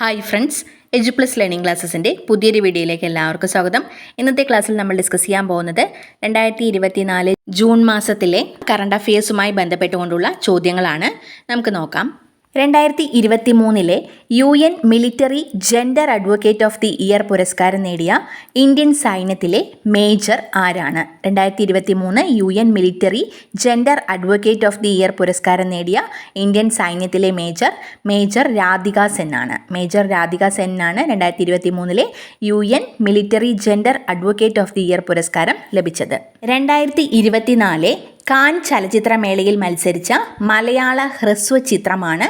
Hi friends edu plus learning ക്ലാസ്സസിന്റെ പുതിയൊരു വീഡിയോയിലേക്ക് എല്ലാവർക്കും സ്വാഗതം. ഇന്നത്തെ ക്ലാസ്സിൽ നമ്മൾ ഡിസ്കസ് ചെയ്യാൻ പോകുന്നത് രണ്ടായിരത്തി ഇരുപത്തിനാല് ജൂൺ മാസത്തിലെ കറണ്ട് അഫയേഴ്സുമായി ബന്ധപ്പെട്ടുകൊണ്ടുള്ള ചോദ്യങ്ങളാണ്. നമുക്ക് നോക്കാം. രണ്ടായിരത്തി ഇരുപത്തി മൂന്നിലെ U N military gender advocate of the year പുരസ്കാരം നേടിയ ഇന്ത്യൻ സൈന്യത്തിലെ മേജർ ആരാണ്? രണ്ടായിരത്തി ഇരുപത്തി മൂന്ന് U N military gender advocate of the year പുരസ്കാരം നേടിയ ഇന്ത്യൻ സൈന്യത്തിലെ മേജർ മേജർ രാധിക സെൻ ആണ്. മേജർ രാധിക സെന്നാണ് രണ്ടായിരത്തി ഇരുപത്തി മൂന്നിലെ U N military gender advocate of the year പുരസ്കാരം ലഭിച്ചത്. രണ്ടായിരത്തി ഇരുപത്തിനാല് കാൻ ചലച്ചിത്രമേളയിൽ മത്സരിച്ച മലയാള ഹ്രസ്വ ചിത്രമാണ്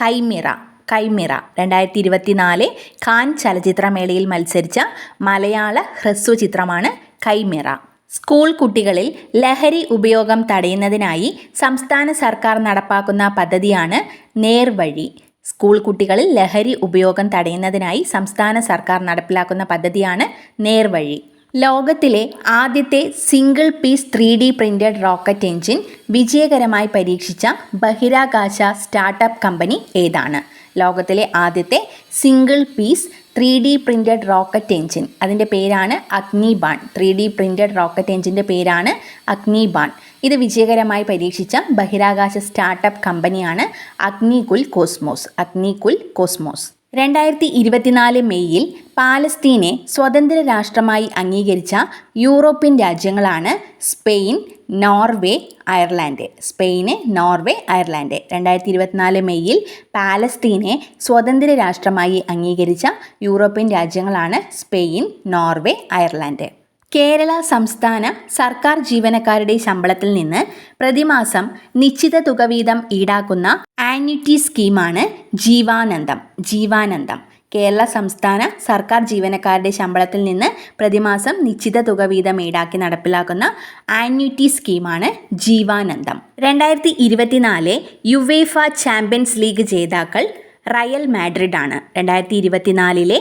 കൈമിറ. കൈമിറ രണ്ടായിരത്തി ഇരുപത്തിനാല് കാൻ ചലച്ചിത്രമേളയിൽ മത്സരിച്ച മലയാള ഹ്രസ്വ ചിത്രമാണ് കൈമിറ. സ്കൂൾ കുട്ടികളിൽ ലഹരി ഉപയോഗം തടയുന്നതിനായി സംസ്ഥാന സർക്കാർ നടപ്പാക്കുന്ന പദ്ധതിയാണ് നേർവഴി. സ്കൂൾ കുട്ടികളിൽ ലഹരി ഉപയോഗം തടയുന്നതിനായി സംസ്ഥാന സർക്കാർ നടപ്പിലാക്കുന്ന പദ്ധതിയാണ് നേർവഴി. ലോകത്തിലെ ആദ്യത്തെ single piece three D printed rocket engine വിജയകരമായി പരീക്ഷിച്ച ബഹിരാകാശ സ്റ്റാർട്ടപ്പ് കമ്പനി ഏതാണ്? ലോകത്തിലെ ആദ്യത്തെ single piece three D printed rocket engine അതിന്റെ പേരാണ് Agnibaan. Three D printed rocket എഞ്ചിന്റെ പേരാണ് അഗ്നിബാൺ. ഇത് വിജയകരമായി പരീക്ഷിച്ച ബഹിരാകാശ സ്റ്റാർട്ടപ്പ് കമ്പനിയാണ് അഗ്നികുൽ കോസ്മോസ്. അഗ്നികുൽ കോസ്മോസ്. രണ്ടായിരത്തി ഇരുപത്തിനാല് മെയ്യിൽ പാലസ്തീനെ സ്വതന്ത്ര രാഷ്ട്രമായി അംഗീകരിച്ച യൂറോപ്യൻ രാജ്യങ്ങളാണ് Spain Norway Ireland. Spain Norway Ireland. രണ്ടായിരത്തി ഇരുപത്തിനാല് മെയ്യിൽ പാലസ്തീനെ സ്വതന്ത്ര രാഷ്ട്രമായി അംഗീകരിച്ച യൂറോപ്യൻ രാജ്യങ്ങളാണ് സ്പെയിൻ നോർവേ അയർലാൻഡ്. കേരള സംസ്ഥാന സർക്കാർ ജീവനക്കാരുടെ ശമ്പളത്തിൽ നിന്ന് പ്രതിമാസം നിശ്ചിത തുക വീതം ഈടാക്കുന്ന ആന്വിറ്റി സ്കീമാണ് ജീവാനന്ദം. ജീവാനന്ദം. കേരള സംസ്ഥാന സർക്കാർ ജീവനക്കാരുടെ ശമ്പളത്തിൽ നിന്ന് പ്രതിമാസം നിശ്ചിത തുക വീതം ഈടാക്കി നടപ്പിലാക്കുന്ന ആന്യൂറ്റി സ്കീമാണ് ജീവാനന്ദം. രണ്ടായിരത്തി ഇരുപത്തിനാല് യുവേഫ ചാമ്പ്യൻസ് ലീഗ് ജേതാക്കൾ റയൽ മാഡ്രിഡ് ആണ് രണ്ടായിരത്തി ഇരുപത്തിനാലിലെ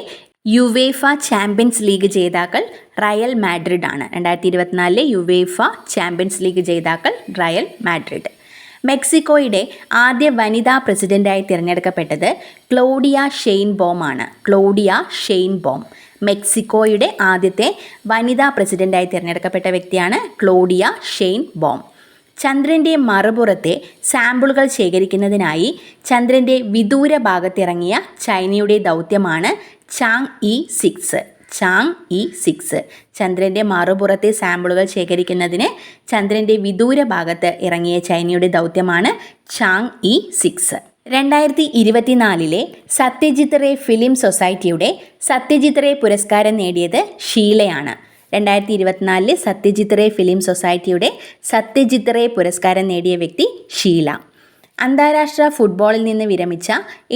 യുവേഫ ചാമ്പ്യൻസ് ലീഗ് ജേതാക്കൾ റയൽ മാഡ്രിഡ് ആണ്. രണ്ടായിരത്തി ഇരുപത്തിനാലിലെ യുവേഫ ചാമ്പ്യൻസ് ലീഗ് ജേതാക്കൾ റയൽ മാഡ്രിഡ്. മെക്സിക്കോയുടെ ആദ്യ വനിതാ പ്രസിഡന്റായി തിരഞ്ഞെടുക്കപ്പെട്ടത് ക്ലോഡിയ ഷെയ്ൻ ബോം ആണ്. ക്ലോഡിയ ഷെയ്ൻ ബോം മെക്സിക്കോയുടെ ആദ്യത്തെ വനിതാ പ്രസിഡന്റായി തിരഞ്ഞെടുക്കപ്പെട്ട വ്യക്തിയാണ് ക്ലോഡിയ ഷെയ്ൻ ബോം ചന്ദ്രന്റെ മറുപുറത്തെ സാമ്പിളുകൾ ശേഖരിക്കുന്നതിനായി ചന്ദ്രന്റെ വിദൂര ഭാഗത്തിറങ്ങിയ ചൈനയുടെ ദൗത്യമാണ് Chang'e six. Chang'e six. ചന്ദ്രന്റെ മറുപുറത്തെ സാമ്പിളുകൾ ശേഖരിക്കുന്നതിന് ചന്ദ്രന്റെ വിദൂര ഭാഗത്ത് ഇറങ്ങിയ ചൈനയുടെ ദൗത്യമാണ് ചാങ് ഇ സിക്സ്. രണ്ടായിരത്തി ഇരുപത്തിനാലിലെ സത്യജിത് റേ ഫിലിം സൊസൈറ്റിയുടെ സത്യജിത് റേ പുരസ്കാരം നേടിയത് ഷീലയാണ്. രണ്ടായിരത്തി ഇരുപത്തിനാലിലെ സത്യജിത് റേ ഫിലിം സൊസൈറ്റിയുടെ സത്യജിത് റേ പുരസ്കാരം നേടിയ വ്യക്തി ഷീല. അന്താരാഷ്ട്ര ഫുട്ബോളിൽ നിന്ന് വിരമിച്ച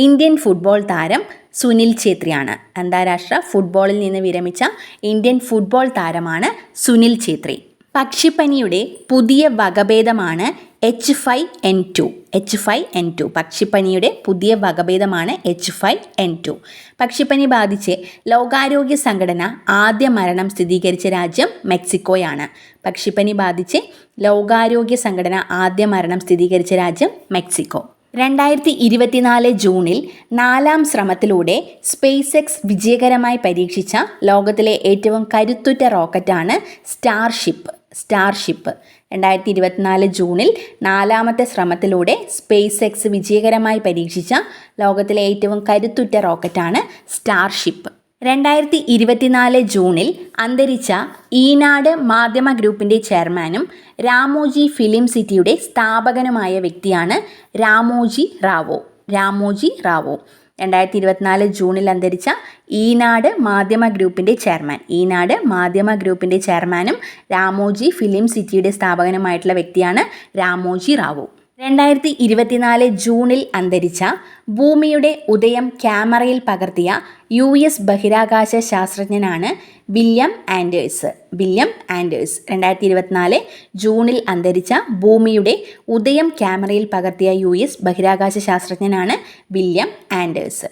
ഇന്ത്യൻ ഫുട്ബോൾ താരം സുനിൽ ഛേത്രിയാണ്. അന്താരാഷ്ട്ര ഫുട്ബോളിൽ നിന്ന് വിരമിച്ച ഇന്ത്യൻ ഫുട്ബോൾ താരമാണ് സുനിൽ ഛേത്രി. പക്ഷിപ്പനിയുടെ പുതിയ വകഭേദമാണ് H five N two H five N two പക്ഷിപ്പനിയുടെ പുതിയ വകഭേദമാണ് എച്ച് ഫൈവ് എൻ ടു പക്ഷിപ്പനി ബാധിച്ച് ലോകാരോഗ്യ സംഘടന ആദ്യ മരണം സ്ഥിരീകരിച്ച രാജ്യം മെക്സിക്കോയാണ്. പക്ഷിപ്പനി ബാധിച്ച് ലോകാരോഗ്യ സംഘടന ആദ്യ മരണം സ്ഥിരീകരിച്ച രാജ്യം മെക്സിക്കോ. രണ്ടായിരത്തി ഇരുപത്തിനാല് ജൂണിൽ നാലാം ശ്രമത്തിലൂടെ സ്പേസ് എക്സ് വിജയകരമായി പരീക്ഷിച്ച ലോകത്തിലെ ഏറ്റവും കരുത്തുറ്റ റോക്കറ്റാണ് സ്റ്റാർഷിപ്പ്. സ്റ്റാർഷിപ്പ്. രണ്ടായിരത്തി ഇരുപത്തിനാല് ജൂണിൽ നാലാമത്തെ ശ്രമത്തിലൂടെ സ്പേസ് എക്സ് വിജയകരമായി പരീക്ഷിച്ച ലോകത്തിലെ ഏറ്റവും കരുത്തുറ്റ റോക്കറ്റാണ് സ്റ്റാർഷിപ്പ്. രണ്ടായിരത്തി ഇരുപത്തിനാല് ജൂണിൽ അന്തരിച്ച ഈനാട് മാധ്യമ ഗ്രൂപ്പിന്റെ ചെയർമാനും രാമോജി ഫിലിം സിറ്റിയുടെ സ്ഥാപകനുമായ വ്യക്തിയാണ് രാമോജി റാവോ. രാമോജി റാവോ. രണ്ടായിരത്തി ഇരുപത്തിനാല് ജൂണിൽ അന്തരിച്ച ഈനാട് മാധ്യമ ഗ്രൂപ്പിന്റെ ചെയർമാൻ. ഈനാട് മാധ്യമ ഗ്രൂപ്പിന്റെ ചെയർമാനും രാമോജി ഫിലിം സിറ്റിയുടെ സ്ഥാപകനുമായിട്ടുള്ള വ്യക്തിയാണ് രാമോജി റാവു. രണ്ടായിരത്തി ഇരുപത്തിനാല് ജൂണിൽ അന്തരിച്ച ഭൂമിയുടെ ഉദയം ക്യാമറയിൽ പകർത്തിയ യു എസ് ബഹിരാകാശ ശാസ്ത്രജ്ഞനാണ് വില്യം ആൻഡേഴ്സ്. വില്യം ആൻഡേഴ്സ് രണ്ടായിരത്തി ഇരുപത്തിനാല് ജൂണിൽ അന്തരിച്ച ഭൂമിയുടെ ഉദയം ക്യാമറയിൽ പകർത്തിയ യു എസ് ബഹിരാകാശ ശാസ്ത്രജ്ഞനാണ് വില്യം ആൻഡേഴ്സ്.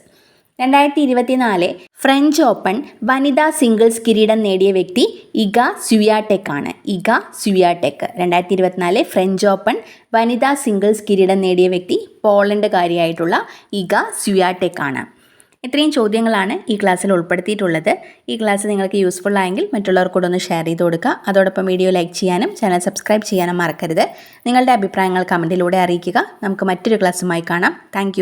രണ്ടായിരത്തി ഇരുപത്തിനാല് ഫ്രഞ്ച് ഓപ്പൺ വനിതാ സിംഗിൾസ് കിരീടം നേടിയ വ്യക്തി ഇഗ സ്യുയാടെക് ആണ് ഇഗ സ്യുയാടെക് രണ്ടായിരത്തി ഇരുപത്തിനാല് ഫ്രഞ്ച് ഓപ്പൺ വനിതാ സിംഗിൾസ് കിരീടം നേടിയ വ്യക്തി പോളണ്ടുകാരിയായിട്ടുള്ള ഇഗ സ്യുയാടെക് ആണ് ഇത്രയും ചോദ്യങ്ങളാണ് ഈ ക്ലാസ്സിൽ ഉൾപ്പെടുത്തിയിട്ടുള്ളത്. ഈ ക്ലാസ് നിങ്ങൾക്ക് യൂസ്ഫുൾ ആയെങ്കിൽ മറ്റുള്ളവർക്കൂടെ ഒന്ന് ഷെയർ ചെയ്ത് കൊടുക്കുക. അതോടൊപ്പം വീഡിയോ ലൈക്ക് ചെയ്യാനും ചാനൽ സബ്സ്ക്രൈബ് ചെയ്യാനും മറക്കരുത്. നിങ്ങളുടെ അഭിപ്രായങ്ങൾ കമന്റിലൂടെ അറിയിക്കുക. നമുക്ക് മറ്റൊരു ക്ലാസ്സുമായി കാണാം. താങ്ക്